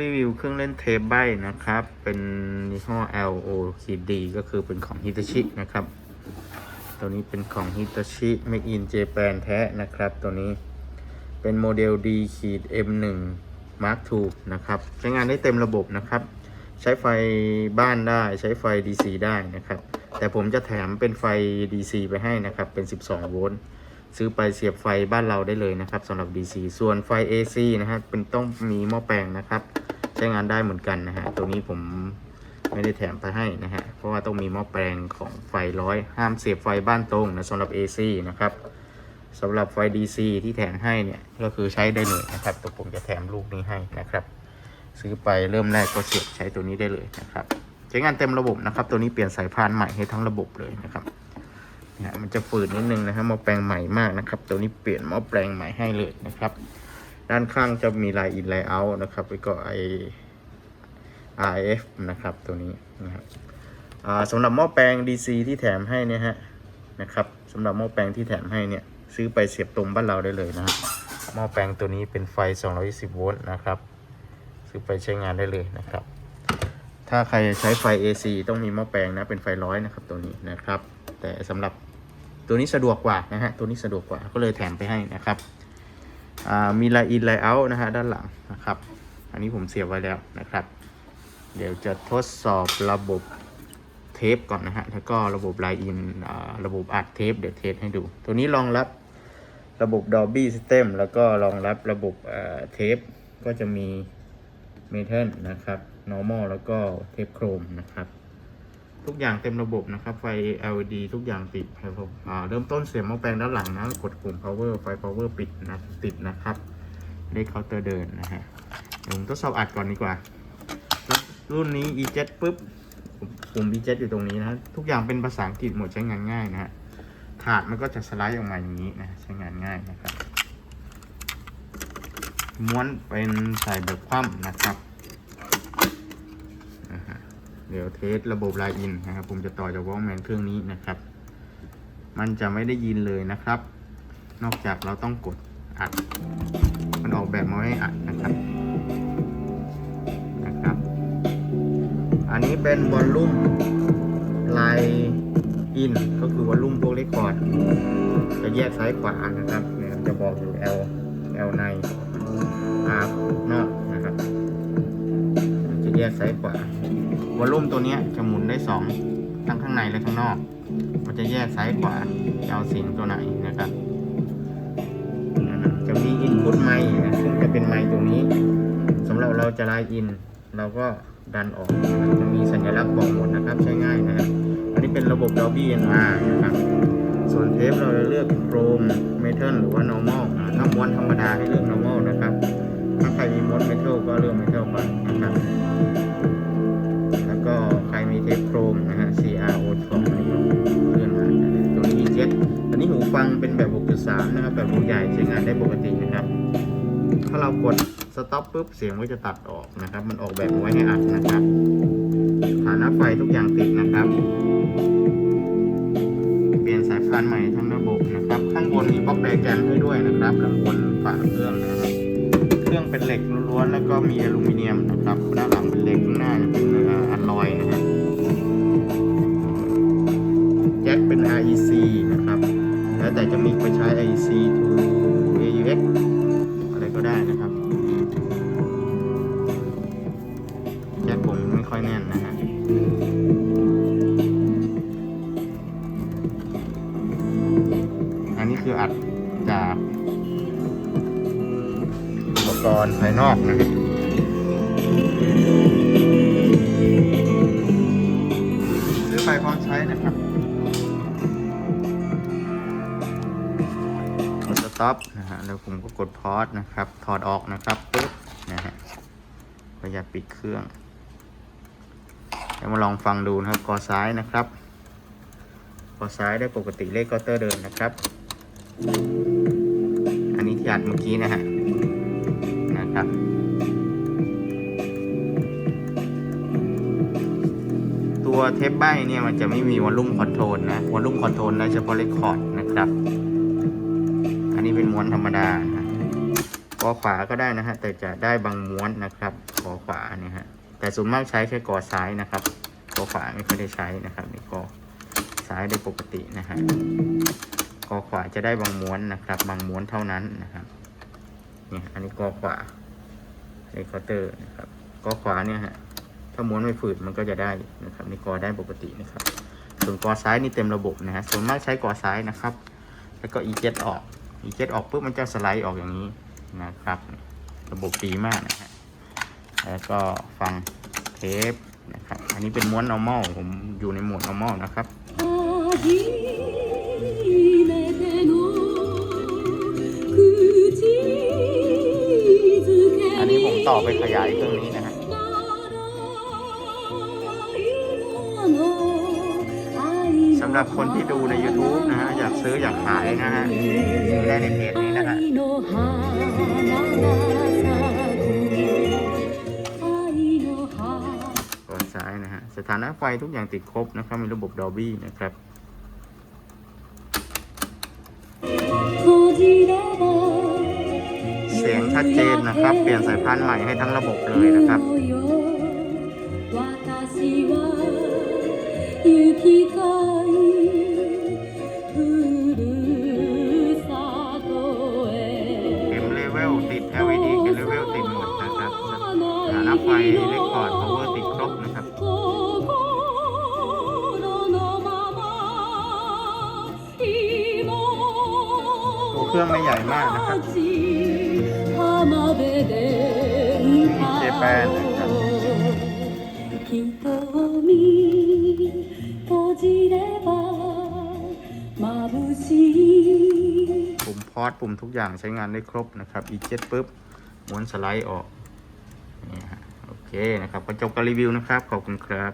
รีวิวเครื่องเล่นเทปใบนะครับ เป็นยี่ห้อ LO ขีด D ก็คือเป็นของ Hitachi นะครับ ตัวนี้เป็นของ Hitachi Make in Japan แท้นะครับ ตัวนี้เป็นโมเดล D ขีด M1 Mark II นะครับ ใช้งานได้เต็มระบบนะครับ ใช้ไฟบ้านได้ใช้ไฟ DC ได้นะครับ แต่ผมจะแถมเป็นไฟ DC ไปให้นะครับ เป็น 12 โวลต์ซื้อไปเสียบไฟบ้านเราได้เลยนะครับสำหรับ DC ส่วนไฟ AC นะฮะเป็นต้องมีหม้อแปลงนะครับ ช้งานได้เหมือนกันนะฮะ ตัวนี้ผมไม่ได้แถมไปให้นะฮะ เพราะว่าต้องมีหม้อแปลงของไฟร้อยห้ามเสียบไฟบ้านตรงนะสำหรับ AC นะครับสำหรับไฟ DC ที่แถมให้เนี่ยก็คือใช้ได้เลยนะครับ ตัวผมจะแถมลูกนี้ให้นะครับ ซื้อไปเริ่มแรกก็เสียบใช้ตัวนี้ได้เลยนะครับ ใช้งานเต็มระบบนะครับ ตัวนี้เปลี่ยนสายพานใหม่ให้ทั้งระบบเลยนะครับนี่ยมันจะฝืดนิดนึงนะฮะหม้อแปลงใหม่มากนะครับ ตัวนี้เปลี่ยนหม้อแปลงใหม่ให้เลยนะครับ ด้านข้างจะมีลายอินไลน์เอาท์นะครับแล้วก็ไอ RF นะครับตัวนี้นะครับสำหรับหม้อแปลง DC ที่แถมให้เนี่ยฮะนะครับสำหรับหม้อแปลงที่แถมให้เนี่ยซื้อไปเสียบตรงบ้านเราได้เลยนะฮะหม้อแปลงตัวนี้เป็นไฟ 220 โวลต์นะครับ ซื้อไปใช้งานได้เลยนะครับ ถ้าใครใช้ไฟ AC ต้องมีหม้อแปลงนะเป็นไฟร้อยนะครับตัวนี้นะครับ แต่สำหรับตัวนี้สะดวกกว่านะฮะตัวนี้สะดวกกว่าก็เลยแถมไปให้นะครับ มีไลน์อินไลน์เอาท์นะฮะด้านหลังนะครับ อันนี้ผมเสียบไว้แล้วนะครับ เดี๋ยวจะทดสอบระบบเทปก่อนนะฮะแล้วก็ระบบไลน์อินระบบอัดเทปเดี๋ยวเทสให้ดู ตัวนี้รองรับระบบ Dolby System แล้วก็รองรับระบบเอ่อเทปก็จะมี Metal นะครับ Normal แล้วก็เทปโครมนะครับ ทุกอย่างเต็มระบบนะครับ ไฟ LED ทุกอย่างติดครับผมเริ่มต้นเสียบหม้อแปลงด้านหลังนะ กดปุ่ม power ไฟ power ปิดนะติดนะครับ เลขเคาน์เตอร์เดินนะฮะผมทดสอบอัดก่อนดีกว่า รุ่นนี้ e7 ปุ๊บปุ่ม e7 อยู่ตรงนี้นะ ทุกอย่างเป็นภาษาอังกฤษหมดใช้งานง่ายนะฮะถาดมันก็จะสไลด์ออกมาอย่างนี้นะ ใช้งานง่ายนะครับ ม้วนเป็นใส่แบบคว่ำนะครับ เดี๋ยวเทสระบบไลน์อินนะครับ ผมจะต่อจากวอลแมนเครื่องนี้นะครับ มันจะไม่ได้ยินเลยนะครับ นอกจากเราต้องกดอัด มันออกแบบมาให้อัดนะครับนะครับ อันนี้เป็นวอลลุ่มไลน์อินก็คือวอลลุ่มพวกเรคคอร์ดจะแยกซ้ายขวานะครับเนี่ยจะบอกอยู่ L L ใน R นอกนะครับ จะแยกซ้ายขวา วอลลุ่มตัวนี้จะหมุนได้สองทั้งข้างในและข้างนอก มันจะแยกซ้ายขวาจะเอาเสียงตัวไหนนะครับ จะมีอินพุตไมค์นะซึ่งจะเป็นไมค์ตรงนี้สำหรับเราจะไลน์อิน เราก็ดันออกจะมีสัญลักษณ์บอกหมดนะครับใช้ง่ายนะฮะอันนี้เป็นระบบ Dolby NR นะครับส่วนเทปเราจะเลือกโครมเมทัลหรือว่า normal อ่าถ้าม้วนธรรมดาให้เลือก normal นะครับ ถ้าใครมีม้วนเมทัลก็เลือกเมทัลไปนะครับ 6.3นะครับแบบหูใหญ่ใช้งานได้ปกตินะครับ ถ้าเรากด stop ปุ๊บเสียงก็จะตัดออกนะครับ มันออกแบบมาไว้ให้อัดนะครับฐานะไฟทุกอย่างติดนะครับ เปลี่ยนสายพานใหม่ทั้งระบบนะครับ ข้างบนมีบล็อกไดแกรมให้ด้วยนะครับข้างบนฝาเครื่องนะครับ เครื่องเป็นเหล็กล้วนๆแล้วก็มีอลูมิเนียมนะครับด้านหลังเป็นเหล็กข้างหน้าเป็นอลลอยนะฮะแจ็คเป็น REC นะครับ แล้วแต่จะมีไปใช้ IEC to AUX อะไรก็ได้นะครับแจ็คผมไม่ค่อยแน่นนะฮะอันนี้คืออัดจากอุปกรณ์ภายนอกนะครับซื้อไปพร้อมใช้นะครับ ซ็อปนะฮะแล้วผมก็กดพอสนะครับ ถอดออกนะครับปึ๊บนะฮะประหยัดปิดเครื่องแล้วมาลองฟังดูนะครับกอซ้ายนะครับกอซ้ายได้ปกติเลขกอเตอร์เดินนะครับ อันนี้ที่อัดเมื่อกี้นะฮะนะครับตัวเทปใบเนี่ยมันจะไม่มีวอลลุ่มคอนโทรลนะวอลลุ่มคอนโทรลได้เฉพาะเรคคอร์ดนะครับ นนี้เป็นม้วนธรรมดานะกอขวาก็ได้นะฮะแต่จะได้บางม้วนนะครับกอขวาเนี่ยฮะแต่ส่วนมากใช้แค่กอซ้ายนะครับกอขวาไม่ค่อยได้ใช้นะครับนี่กอซ้ายได้ปกตินะฮะกอขวาจะได้บางม้วนนะครับ บางม้วนเท่านั้นนะครับเนี่ยอันนี้กอขวาในคาน์เตอร์นะครับกอขวาเนี่ยฮะถ้าม้วนไม่ฝืดมันก็จะได้นะครับนี่กอได้ปกตินะครับส่วนกอซ้ายนี่เต็มระบบนะฮะส่วนมากใช้กอซ้ายนะครับ แล้วก็ e 7ออก อีเจ็ตออกปุ๊บมันจะสไลด์ออกอย่างนี้นะครับ ระบบดีมากนะฮะแล้วก็ฟังเทปนะครับ อันนี้เป็นม้วน normal ผมอยู่ในโหมด normal นะครับอันนี้ผมต่อไปขยายเครื่องนี้นะฮะำหรับคนที่ดูใน YouTube นะฮะ อยากซื้ออยากขายนะฮะซื้อได้ในเพจนี้นะฮะ 愛の花が咲く愛の花 ก่อนซ้ายนะฮะ สถานะไฟทุกอย่างติดครบนะครับ มีระบบ Dolby นะครับ 閉じれば เสียงชัดเจนนะครับ เปลี่ยนสายพันธุ์ใหม่ให้ทั้งระบบเลยนะครับ よ私は行き เล็กคอร์ดพาววอร์ติดครบนะครับตัวเครื่องไม่ใหญ่มากนะครับมีเจแปนนะครับปุ่มพอดปุ่มทุกอย่างใช้งานได้ครบนะครับ อีเจ็ตปุ๊บม้วนสไลด์ออกนี่ฮะ นะครับก็จบการรีวิวนะครับ ขอบคุณครับ